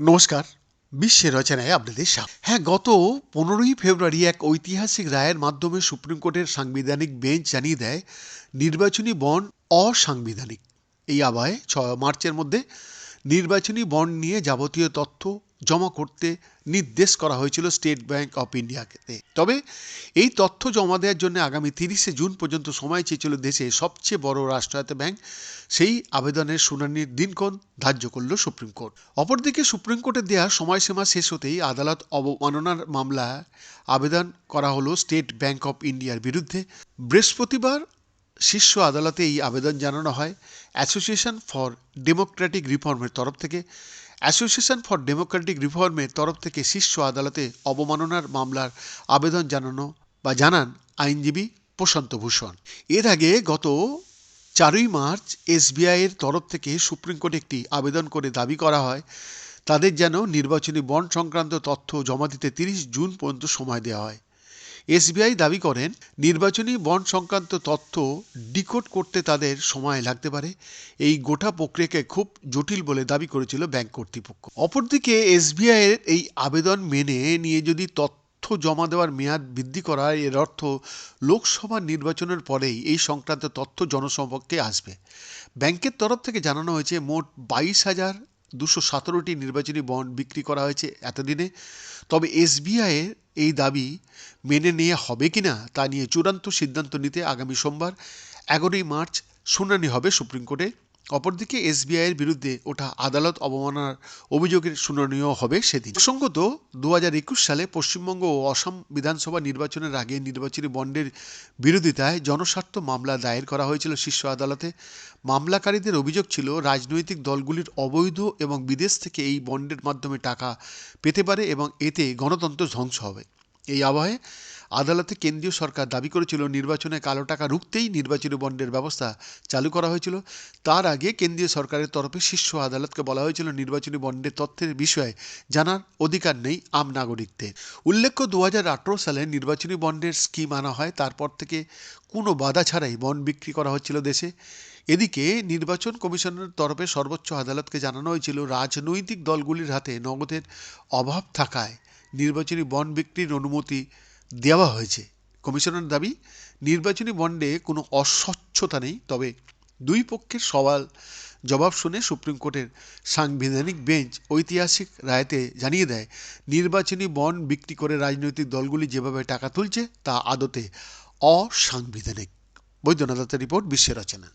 নমস্কার। বিশ্বের রচনায় আপনাদের স্বাগত। হ্যাঁ গত পনেরোই ফেব্রুয়ারি এক ঐতিহাসিক রায়ের মাধ্যমে সুপ্রিম কোর্টের সাংবিধানিক বেঞ্চ জানিয়ে দেয়, নির্বাচনী বন্ড অসাংবিধানিক। এই আবহে ছ মার্চের মধ্যে নির্বাচনী বন্ড নিয়ে যাবতীয় তথ্য জমা করতে নির্দেশ করা হয়েছিল স্টেট ব্যাংক অফ ইন্ডিয়াকে। তবে এই তথ্য জমা দেওয়ার জন্য আগামী তিরিশে জুন পর্যন্ত সময় চেয়েছিল দেশে সবচেয়ে বড় রাষ্ট্রায়ত্ত ব্যাংক। সেই আবেদনের শুনানির দিনক্ষণ ধার্য করল সুপ্রিম কোর্ট। অপরদিকে সুপ্রিম কোর্টের দেওয়া সময়সীমা শেষ হতেই আদালত অবমাননার মামলায় আবেদন করা হলো স্টেট ব্যাংক অফ ইন্ডিয়ার বিরুদ্ধে। বৃহস্পতিবার শীর্ষ আদালতে এই আবেদন জানানো হয় অ্যাসোসিয়েশন ফর ডেমোক্রেটিক রিফর্মের তরফ থেকে। অ্যাসোসিয়েশন ফর ডেমোক্রেটিক রিফর্মের তরফ থেকে শীর্ষ আদালতে অবমাননার মামলার আবেদন জানানো বা জানান আইনজীবী প্রশান্ত ভূষণ। এর আগে গত চারই মার্চ এসবিআইয়ের তরফ থেকে সুপ্রিম কোর্টে একটি আবেদন করে দাবি করা হয়, তাদের যেন নির্বাচনী বন্ড সংক্রান্ত তথ্য জমা দিতে তিরিশ জুন পর্যন্ত সময় দেওয়া হয়। এসবিআই দাবি করেন, নির্বাচনী বন্ড সংক্রান্ত তথ্য ডিকোড করতে তাদের সময় লাগতে পারে। এই গোটা প্রক্রিয়াকে খুব জটিল বলে দাবি করেছিল ব্যাংক কর্তৃপক্ষ। অপরদিকে এসবিআইয়ের এই আবেদন মেনে নিয়ে যদি তথ্য জমা দেওয়ার মেয়াদ বৃদ্ধি করা এর অর্থ লোকসভা নির্বাচনের পরেই এই সংক্রান্ত তথ্য জনসম্পর্কে আসবে। ব্যাংকের তরফ থেকে জানানো হয়েছে, মোট বাইশ হাজার দুশো সতেরোটি নির্বাচনী বন্ড বিক্রি করা হয়েছে এতদিনে। তবে এসবিআইয়ের এই দাবি মেনে নেওয়া হবে কিনা তা নিয়ে চূড়ান্ত সিদ্ধান্ত নিতে আগামী সোমবার, এগারোই মার্চ শুনানি হবে সুপ্রিম কোর্টে। অপরদিকে এসবিআইয়ের বিরুদ্ধে ওঠা আদালত অবমাননার অভিযোগের শুনানিও হবে সেদিন। প্রসঙ্গত দু সালে পশ্চিমবঙ্গ ও অসম বিধানসভা নির্বাচনের আগে নির্বাচনী বন্ডের বিরোধিতায় জনস্বার্থ মামলা দায়ের করা হয়েছিল শীর্ষ আদালতে। মামলাকারীদের অভিযোগ ছিল, রাজনৈতিক দলগুলির অবৈধ এবং বিদেশ থেকে এই বন্ডের মাধ্যমে টাকা পেতে পারে এবং এতে গণতন্ত্র ধ্বংস হবে। এই আবহে আদালতে কেন্দ্রীয় সরকার দাবি করেছিল নির্বাচনে কালো টাকা রুখতেই নির্বাচনী বন্ডের ব্যবস্থা চালু করা হয়েছিল। তার আগে কেন্দ্রীয় সরকারের তরফে শীর্ষ আদালতকে বলা হয়েছিল নির্বাচনী বন্ডের তথ্যের বিষয়ে জানার অধিকার নেই আম নাগরিকদের। উল্লেখ্য দু হাজার আঠেরো সালে নির্বাচনী বন্ডের স্কিম আনা হয়, তারপর থেকে কোনো বাধা ছাড়াই বন্ড বিক্রি করা হচ্ছিল দেশে। এদিকে নির্বাচন কমিশনের তরফে সর্বোচ্চ আদালতকে জানানো হয়েছিল, রাজনৈতিক দলগুলির হাতে নগদের অভাব থাকায় নির্বাচনী বন্ড বিক্রির অনুমতি দেওয়া হয়েছে। কমিশনের দাবি, নির্বাচনী বন্ডে কোনো অস্বচ্ছতা নেই, তবে দুই পক্ষের সওয়াল জবাব শুনে সুপ্রিম কোর্টের সাংবিধানিক বেঞ্চ ঐতিহাসিক রায়তে জানিয়ে দেয়, নির্বাচনী বন্ড বিক্রি করে রাজনৈতিক দলগুলি যেভাবে টাকা তুলছে তা আদতে অসাংবিধানিক। বৈদ্যনাথ দত্তের রিপোর্ট বিশ্বের রচনা।